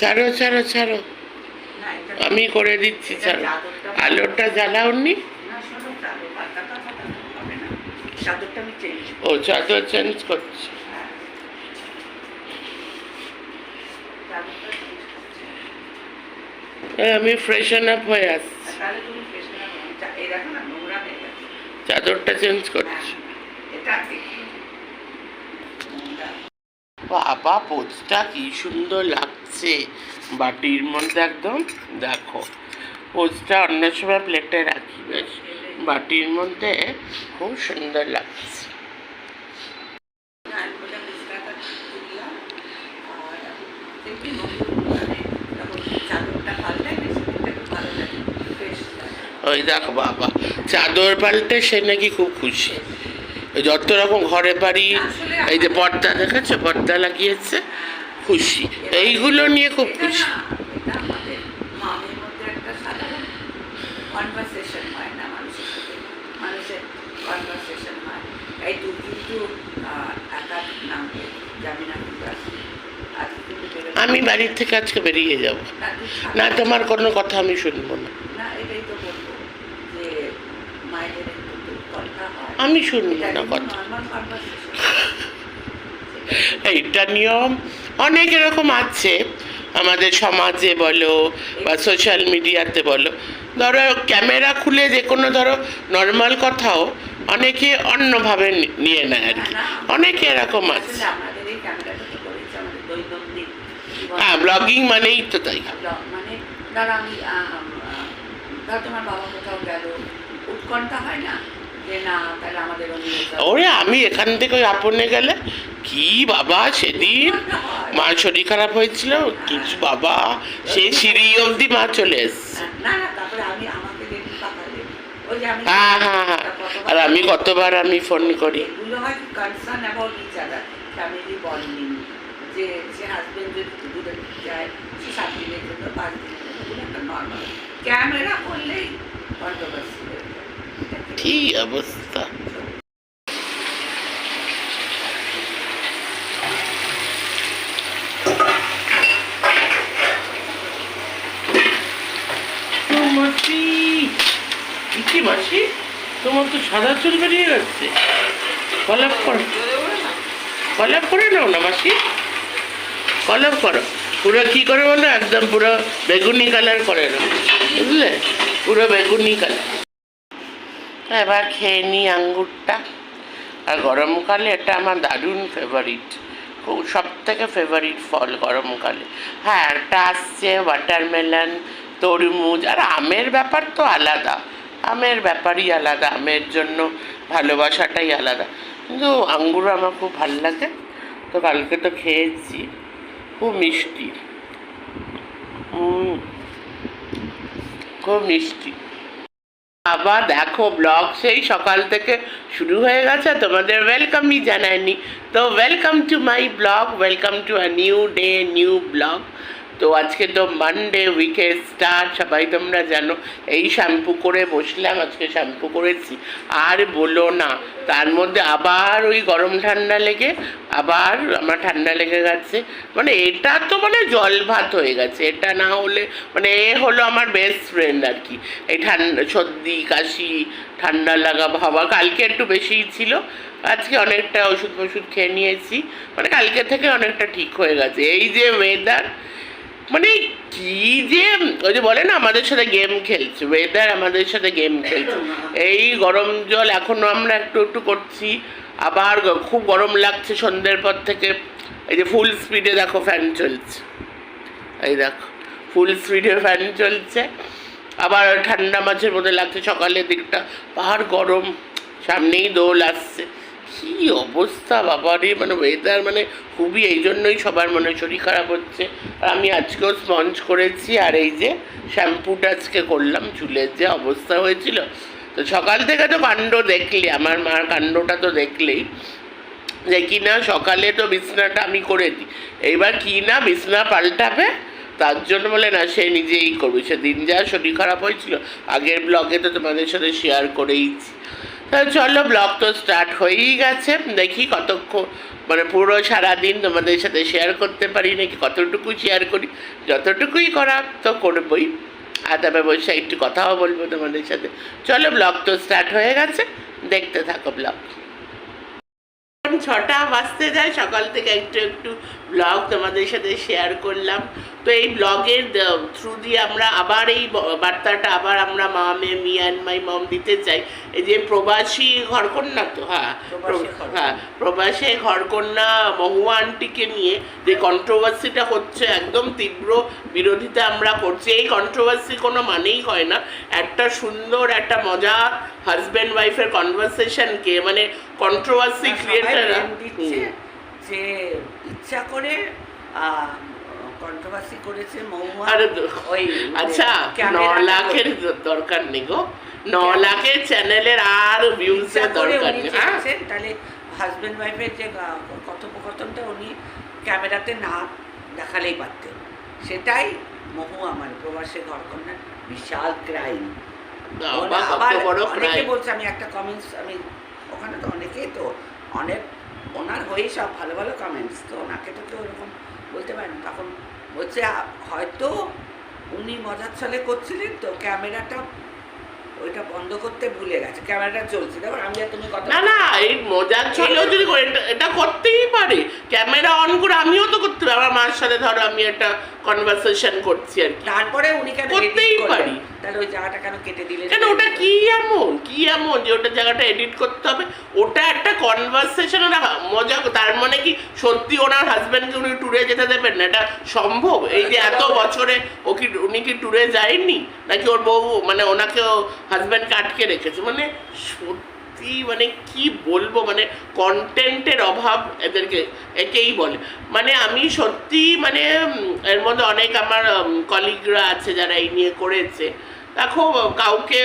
ছাড়ো ছাড়ো ছাড়ো। আমি করে দিচ্ছি ছাড়ো। আলোটা জ্বালাওনি? ও চাদর চেঞ্জ করছি। আমি ফ্রেশন আপ হয়ে আসছি। চাদরটা চেঞ্জ করছি। বাবা পোচটা কি সুন্দর লাগছে? বাটির মধ্যে একদম, দেখো। পোচটা অন্য সময় প্লেটে রাখি, বেশ। বাটির মধ্যে খুব সুন্দর লাগছে। ওই দেখো, বাবা। চাদর পাল্টে সে নাকি খুব খুশি। যত রকম ঘরে বাড়ি এই যে পর্দা দেখাচ্ছে পর্দা লাগিয়েছে। খুশি। এইগুলো নিয়ে খুব খুশি। আমি বাড়ির থেকে আজকে বেরিয়ে যাব। না, তোমার কোনো কথা আমি শুনব না। না এটাই তো বলব যে মায়েদের একটু উৎকণ্ঠা হয় আমি শুনব এটা না কথা। এইটা নিয়ম অনেক এরকম আছে। আমাদের সমাজে বলো বা সোশ্যাল মিডিয়াতে বলো। ধরো ক্যামেরা খুলে যে কোনো ধরো নর্মাল কথাও অনেকে অন্যভাবে নিয়ে নেয় আর কি। অনেকে এরকম আছে। হ্যাঁ ব্লগিং মানেই তো তাই। মানে তোমার বাবা কোথাও গেল উৎকণ্ঠা হয় না? ওরে আমি এখান থেকে ওই আপনে গেলে? কি বাবা সেদিন মার শরীর খারাপ হয়েছিল? কিছু বাবা সেই সিঁড়ি অবধি মা চলে এসছে। না না তারপরে আমি আমাকে দেখি তাকালে ওই যে আমি হ্যাঁ হ্যাঁ হ্যাঁ। আর আমি কতবার আমি ফোন করি। এগুলো হয় concern about each other family bonding যে সে হাজবেন্ড যদি দূরে যায় সে সাত দিনের জন্য পাঁচ দিনের জন্য এগুলো একটা নর্মাল ক্যামেরা করলেই কন্ট্রোভার্সি হয়ে। কি অবস্থা? তোমার তো সাদা চুল বেরিয়ে গেছে। কলাপ করো। কলাপ করে নাও না মাসি। কলাপ করো। পুরো কি করে বলো? একদম পুরো বেগুনি কালার করে নাও। বুঝলে? পুরো বেগুনি কালার এবার খেয়ে নিই আঙ্গুরটা। আর গরমকালে এটা আমার দারুণ ফেভারিট খুব সব থেকে ফেভারিট ফল গরমকালে হ্যাঁ একটা আসছে ওয়াটারমেলন তরমুজ, আর আমের ব্যাপার তো আলাদা। আমের ব্যাপারই আলাদা, আমের জন্য ভালোবাসাটাই আলাদা। কিন্তু আঙ্গুর আমার খুব ভালো লাগে। তো কালকে তো খেয়েছি। খুব মিষ্টি। খুব মিষ্টি। আবার দেখো ব্লগ সেই সকাল থেকে শুরু হয়ে গেছে, তোমাদের ওয়েলকামই জানায়নি। তো welcome to my blog welcome to a new day new blog তো আজকে তো মানডে উইকের স্টার সবাই তোমরা জানো, এই শ্যাম্পু করে বসলাম, আজকে শ্যাম্পু করেছি। আর বলো না, তার মধ্যে আবার ওই গরম ঠান্ডা লেগে, আবার আমার ঠান্ডা লেগে গেছে। মানে এটা তো মানে জল ভাত হয়ে গেছে, এটা না হলে মানে এ হলো আমার বেস্ট ফ্রেন্ড আর কি। এই ঠান্ডা সর্দি, কাশি, ঠান্ডা লাগা ভাবা, কালকে একটু বেশিই ছিল। আজকে অনেকটা ওষুধ ফষুধ খেয়ে নিয়েছি। মানে কালকে থেকে অনেকটা ঠিক হয়ে গেছে। এই যে ওয়েদার মানে কি যে, ওই যে বলে না, আমাদের সাথে গেম খেলছে ওয়েদার আমাদের সাথে গেম খেলছে। এই গরম জল এখনও আমরা একটু একটু করছি, আবার খুব গরম লাগছে সন্ধ্যের পর থেকে। এই যে ফুল স্পিডে দেখো ফ্যান চলছে। এই দেখো ফুল স্পিডে ফ্যান চলছে। আবার ঠান্ডা মাছের মধ্যে লাগছে সকালের দিকটা পাহাড় গরম, সামনেই দোল আসছে। কি অবস্থা বাবারে মানে ওয়েদার মানে খুবই এই জন্যই সবার মনে শরীর খারাপ হচ্ছে। আর আমি আজকেও স্পঞ্জ করেছি আর এই যে শ্যাম্পুটা আজকে করলাম চুলের যে অবস্থা হয়েছিল। তো সকাল থেকে তো কাণ্ড দেখলি, আমার মার কাণ্ডটা তো দেখলেই। যে কি না সকালে তো বিছনাটা আমি করে দিই। এইবার কি না বিছনা পাল্টাবে, তার জন্য বলে না, সে নিজেই করবে। সেদিন যা শরীর খারাপ হয়েছিল, আগের ব্লগে তো তোমাদের সাথে শেয়ার করেইছি। চলো ব্লগ তো স্টার্ট হয়েই গেছে। দেখি কতক্ষণ মানে পুরো সারাদিন তোমাদের সাথে শেয়ার করতে পারি নাকি, কতটুকু শেয়ার করি, যতটুকুই করা তো করবই। আর তারপরে বসে একটু কথাও বলব তোমাদের সাথে। চলো ব্লগ তো স্টার্ট হয়ে গেছে, দেখতে থাকো ব্লগ। ছটা বাজতে যায়, সকাল থেকে একটু একটু ব্লগ তোমাদের সাথে শেয়ার করলাম। তো এই ব্লগের থ্রু দিয়ে আমরা আবার এই বার্তাটা আবার আমরা মা মেয়ে মি অ্যান্ড মাই মম দিতে চাই। এই যে প্রবাসী ঘরকন্যা তো হ্যাঁ। হ্যাঁ প্রবাসী ঘরকন্যা মহুয়া আন্টিকে নিয়ে যে কন্ট্রোভার্সিটা হচ্ছে একদম তীব্র বিরোধিতা আমরা করছি। এই কন্ট্রোভার্সি কোনো মানেই হয় না। একটা সুন্দর একটা মজা হাজব্যান্ড ওয়াইফের কনভারসেশনকে মানে কন্ট্রোভার্সি ক্রিয়েটার যে ইচ্ছা করে কন্ট্রোভার্সি করেছে তো- ওই আচ্ছা ন লাখের করে। দরকার নেই গো। ন লাখের চ্যানেলের আর ভিউজের দরকার নেই হ্যাঁ? তাহলে হাজবেন্ড ওয়াইফের যে কথোপকথনটা উনি ক্যামেরাতে না দেখালেই পারতেন। সেটাই মহু আমার প্রবাসে ঘরকন্যার বিশাল ক্রাইম বড় অনেকে বলছে আমি একটা কমেন্টস আমি ওখানে তো অনেকেই তো অনেক ওনার হয়ে সব ভালো ভালো কমেন্টস তো ওনাকে তো কেউ ওরকম বলতে পারেন তখন বলছে হয়তো উনি মজার ছলে করছিলেন তো ক্যামেরাটা ওইটা বন্ধ করতে ভুলে গেছে ক্যামেরাটা চলছে এবার আমি আর তুমি কথা না না এই মজার ছলেও যদি এটা- এটা করতেই পারে। ক্যামেরা অন করে আমিও তো করতে পারি। আমার মার সাথে ধরো আমি একটা কনভারসেশন করছি আর তারপরে উনি কেন করতেই পারি। তাহলে ওই জায়গাটা কেন কেটে দিলেন কেন ওটা কি এমন? কি এমন যে ওটা জায়গাটা এডিট করতে হবে? ওটা একটা কনভারসেশন ওরা মজা তার মানে কি সত্যি ওনার হাজব্যান্ডকে উনি ট্যুরে যেতে দেবেন না? এটা সম্ভব? এই যে এত বছরে ও কি উনি কি ট্যুরে যায়নি? নাকি ওর বউ মানে ওনাকে হাজব্যান্ডকে আটকে রেখেছে? মানে সত্যি মানে কি বলব? মানে কন্টেন্টের অভাব এদেরকে একেই বলে। মানে আমি সত্যি মানে এর মধ্যে অনেক আমার কলিগরা আছে যারা এই নিয়ে করেছে। দেখো কাউকে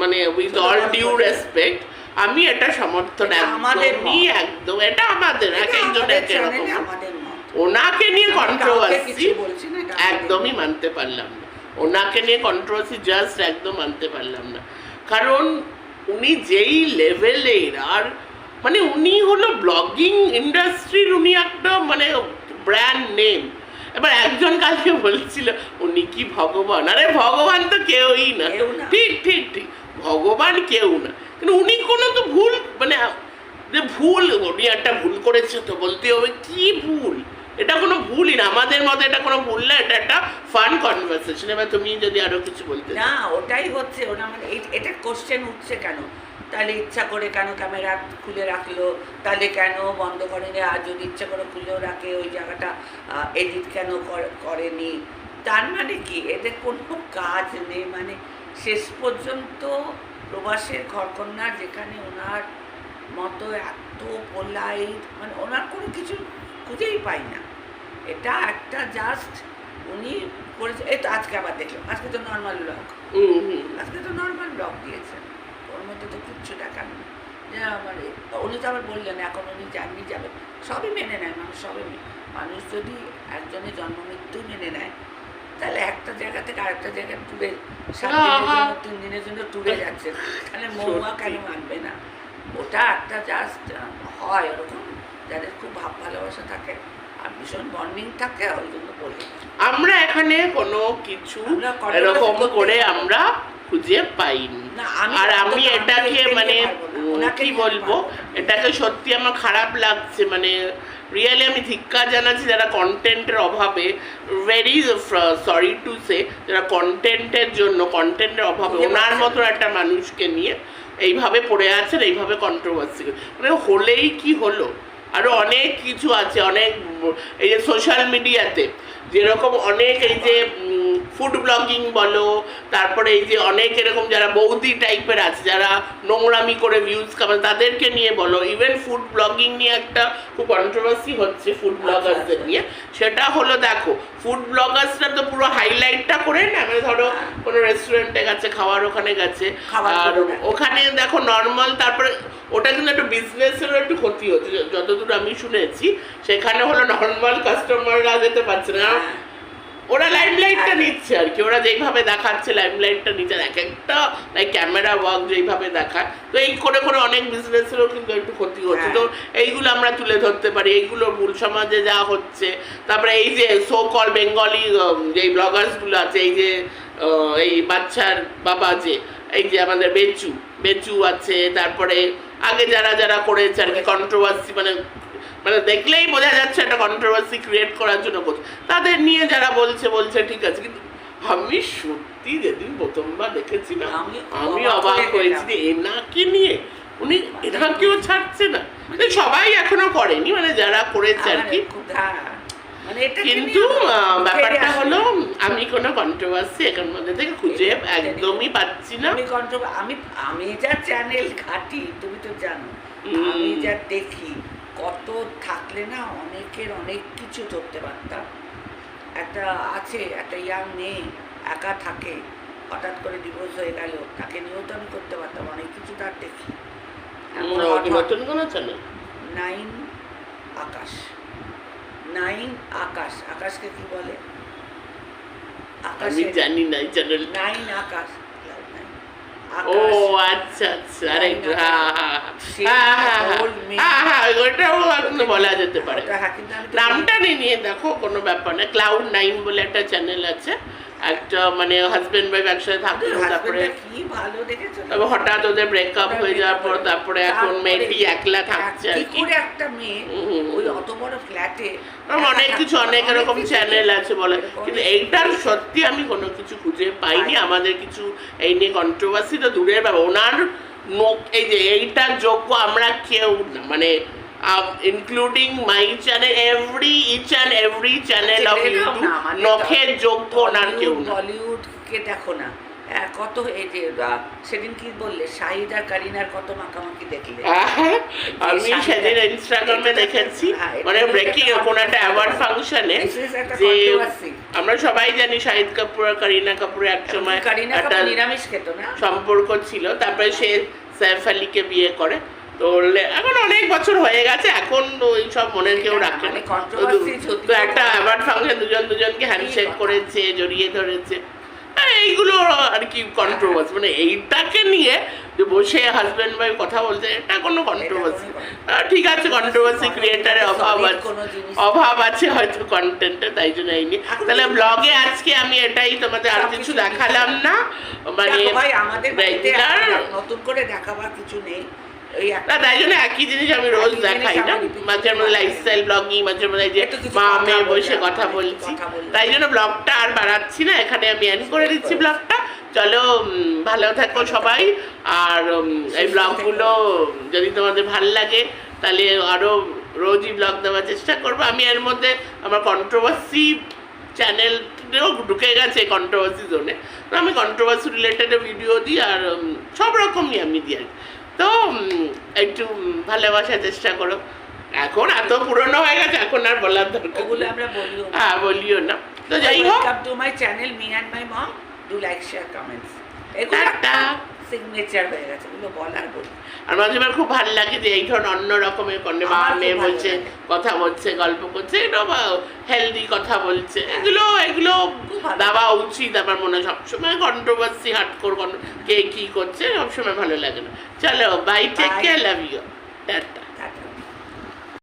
মানে উইথ অল ডিউ রেসপেক্ট আমি এটা সমর্থন একদমই একদম এটা আমাদের এক একজন এক ওনাকে নিয়ে কন্ট্রোভার্সি একদমই মানতে পারলাম না। ওনাকে নিয়ে কন্ট্রোভার্সি জাস্ট একদম মানতে পারলাম না। কারণ উনি যেই লেভেলের আর মানে উনি হলো ব্লগিং ইন্ডাস্ট্রির উনি একটা মানে ব্র্যান্ড নেম এবার একজন কালকে বলছিল উনি কি ভগবান? আরে ভগবান তো কেউই না। ঠিক ঠিক ঠিক ভগবান কেউ না। কিন্তু উনি কোনো তো ভুল মানে যে ভুল উনি একটা ভুল করেছে তো বলতে হবে কি ভুল? এটা কোনো ভুলই না আমাদের মতে এটা কোনো ভুল না এটা একটা ফান কনভারসেশন এবার তুমি যদি আরও কিছু বলতে। না ওটাই হচ্ছে মানে এই- এটা কোশ্চেন উঠছে কেন? তাহলে ইচ্ছা করে কেন ক্যামেরা খুলে রাখল? তাহলে কেন বন্ধ করেনি? আর যদি ইচ্ছা করে খুলেও রাখে ওই জায়গাটা এডিট কেন কর- করেনি? তার মানে কি? এদের কোনো কাজ নেই। মানে শেষ পর্যন্ত প্রবাসের ঘরকন্যার যেখানে ওনার মতো এত পোলাইট মানে ওনার কোনো কিছু খুঁজেই পাই না। এটা একটা জাস্ট উনি করেছে। এই তো আজকে আবার দেখলাম। আজকে তো নর্মাল ব্লগ আজকে তো নর্মাল ব্লগ দিয়েছেন মধ্যে তো কিচ্ছু যে আমার উনি তো আবার বললেন এখন উনি জার্নি যাবেন সবই মেনে নেয় মানুষ সবই মেনে মানুষ যদি একজনের জন্ম মৃত্যু মেনে নেয় তাহলে একটা জায়গা থেকে আরেকটা জায়গায় ট্যুরে সাত দিনের জন্য তিন দিনের জন্য ট্যুরে যাচ্ছে। তাহলে মৌমা কেন মানবে না? ওটা একটা জাস্ট হয় ওরকম। যাদের খুব ভাব ভালোবাসা থাকে আর ভীষণ বন্ডিং থাকে ওই জন্য বলি। আমরা এখানে কোনো কিছু এরকম করে আমরা খুঁজে পাইনি। আর আমি এটাকে মানে কি বলব। এটাকে সত্যি আমার খারাপ লাগছে মানে রিয়েলি আমি ধিক্কার জানাচ্ছি যারা কন্টেন্টের অভাবে ভেরি সরি টু সে যারা কন্টেন্টের জন্য কন্টেন্টের অভাবে ওনার মতো একটা মানুষকে নিয়ে এইভাবে পড়ে আছেন এইভাবে কন্ট্রোভার্সি মানে হলেই কি হলো? আরও অনেক কিছু আছে অনেক এই যে সোশ্যাল মিডিয়াতে যেরকম অনেক এই যে ফুড ব্লগিং বলো তারপরে এই যে অনেক এরকম যারা বৌদি টাইপের আছে যারা নোংরামি করে ভিউজ কামায় তাদেরকে নিয়ে বলো ইভেন ফুড ব্লগিং নিয়ে একটা খুব কন্ট্রোভার্সি হচ্ছে ফুড ব্লগার্সদের নিয়ে। সেটা হলো দেখো ফুড ব্লগার্সরা তো পুরো হাইলাইটটা করে না মানে ধরো কোনো রেস্টুরেন্টে গেছে খাওয়ার ওখানে গেছে। আর ওখানে দেখো নর্মাল তারপরে ওটা কিন্তু একটু বিজনেসেরও একটু ক্ষতি হচ্ছে যতদূর আমি শুনেছি সেখানে হলো নর্মাল কাস্টমাররা যেতে পারছে না। ওরা লাইমলাইটটা হ্যাঁ। নিচ্ছে আর কি ওরা যেইভাবে দেখাচ্ছে লাইমলাইটটা নিচ্ছে এক একটা লাইক ক্যামেরা ওয়ার্ক যেইভাবে দেখায় তো এই করে করে অনেক বিজনেসেরও কিন্তু একটু ক্ষতি হচ্ছে হ্যাঁ। তো এইগুলো আমরা তুলে ধরতে পারি এইগুলো মূল সমাজে যা হচ্ছে তারপরে এই যে সো কল বেঙ্গলি যে ব্লগার্সগুলো আছে এই যে এই বাচ্চার বাবা যে এই যে আমাদের বেচু বেচু আছে তারপরে আগে যারা যারা করেছে আর কি কন্ট্রোভার্সি মানে মানে দেখলেই বোঝা যাচ্ছে একটা কন্ট্রোভার্সি ক্রিয়েট করার জন্য করছে। তাদের নিয়ে যারা বলছে বলছে ঠিক আছে কিন্তু আমি সত্যি যেদিন প্রথমবার দেখেছি না আমি অবাক হয়েছি যে এনাকে নিয়ে উনি এনাকেও ছাড়ছে না। মানে সবাই এখনও করেনি মানে যারা করেছে আর কি। হ্যাঁ, মানে কিন্তু ব্যাপারটা হলো আমি কোনো কন্ট্রোভার্সি এখান মধ্যে থেকে খুঁজে একদমই পাচ্ছি না। আমি আমি আমি যা চ্যানেল ঘাটি তুমি তো জানো। আমি যা দেখি কত থাকলে না অনেকের অনেক কিছু ধরতে পারতাম। একটা আছে একটা ইয়াং মেয়ে একা থাকে হঠাৎ করে ডিভোর্স হয়ে গেল তাকে নিয়েও তো আমি করতে পারতাম অনেক কিছু তার দেখি। নতুন কোনো নাইন আকাশ। নাইন আকাশ। আকাশকে কি বলে? আমি আকাশের জানি না চ্যানেল নাইন আকাশ। ও আচ্ছা আচ্ছা। আরে হ্যাঁ হ্যাঁ হ্যাঁ হ্যাঁ হ্যাঁ old man. হ্যাঁ হ্যাঁ ওটাও এখন বলা যেতে পারে। ওটা হ্যাঁ, কিন্তু আমি তো নামটা নিয়ে নিয়ে দেখো কোনো ব্যাপার না। ক্লাউড নাইন বলে একটা চ্যানেল আছে। একটা মানে ওয়াইফ একসাথে তারপরে হঠাৎ ওদের ব্রেকআপ হয়ে যাওয়ার পর তারপরে এখন মেয়েটি একলা থাকছে আর কি কি। একটা মেয়ে ওই অত বড় ফ্ল্যাটে অনেক কিছু অনেক এরকম চ্যানেল আছে বলে। কিন্তু এইটার সত্যি আমি কোনো কিছু খুঁজে পাইনি। আমাদের কিছু এই নিয়ে কন্ট্রোভার্সি তো দূরের ব্যাপার। ওনার এই যে এইটার যোগ্য আমরা কেউ না মানে including my channel every each and every channel of YouTube নখের যোগ্য না কেউ বলিউডকে দেখো না। হ্যাঁ, কত এই যে সেদিন কি বললে? শাহিদ আর কারিনার কত মাখামাখি দেখলে? আমি সেদিন ইনস্টাগ্রামে দেখেছি। হ্যাঁ, মানে ব্রেকিং কোনো একটা অ্যাওয়ার্ড ফাংশনে যে আমরা সবাই জানি শাহিদ কাপুর আর করিনা কাপুর এক সময় কারিনা একটা কাপুর নিরামিষ খেত না। সম্পর্ক ছিল। তারপরে সে সৈফ আলীকে বিয়ে করে। তো এখন অনেক বছর হয়ে গেছে। এখন ওই সব মনের কেউ রাখে না। মানে তো একটা। অ্যাওয়ার্ড ফাংশন দুজন দুজনকে হ্যান্ডশেক করেছে জড়িয়ে ধরেছে। এইগুলো আর কি কন্ট্রোভার্সি মানে এইটাকে নিয়ে যে বসে হাজব্যান্ড ওয়াইফ কথা বলছে এটা কোনো কন্ট্রোভার্সি ঠিক আছে কন্ট্রোভার্সি ক্রিয়েটারের অভাব আছে। অভাব আছে হয়তো কন্টেন্টে তাই জন্য এই নিয়ে। তাহলে ব্লগে আজকে আমি এটাই তোমাদের আর কিছু দেখালাম না। মানে ভাই আমাদের নতুন করে দেখাবার কিছু নেই। না তাই জন্য একই জিনিস আমি রোজ দেখাই না। মাঝে মাঝে লাইফস্টাইল ব্লগিং মাঝে মাঝে যে মা মেয়ে বসে কথা বলছি। তাই জন্য ব্লগটা আর বাড়াচ্ছি না এখানে আমি এন্ড করে দিচ্ছি ব্লগটা চলো ভালো থাকো সবাই। আর এই ব্লগগুলো যদি তোমাদের ভালো লাগে তাহলে আরও রোজই ব্লগ দেওয়ার চেষ্টা করব। আমি এর মধ্যে আমার কন্ট্রোভার্সি চ্যানেলও ঢুকে গেছে কন্ট্রোভার্সি জোনে আমি কন্ট্রোভার্সি রিলেটেড ভিডিও দিই আর সব রকমই আমি দিই আর কি। তো একটু ভালোবাসার চেষ্টা করো। এখন এত পুরনো হয়ে গেছে এখন আর বলার দরকার ওগুলো আমরা বলিও হ্যাঁ বলিও না। তো যাই হোক। Welcome to my channel me and my mom do like share comments tata. Signature হয়ে গেছে এগুলো বলার বলি আর মাঝে মাঝে খুব ভালো লাগে যে এই ধরনের অন্য রকমের কন্যা মা মেয়ে বলছে কথা বলছে গল্প করছে এটা বা হেলদি কথা বলছে। এগুলো এগুলো দেওয়া উচিত আমার মনে হয়। সবসময় কন্ট্রোভার্সি হাটকোর কে কী করছে সবসময় ভালো লাগে না। চলো বাই টেক কে কেয়ার লাভ ইউ টাটা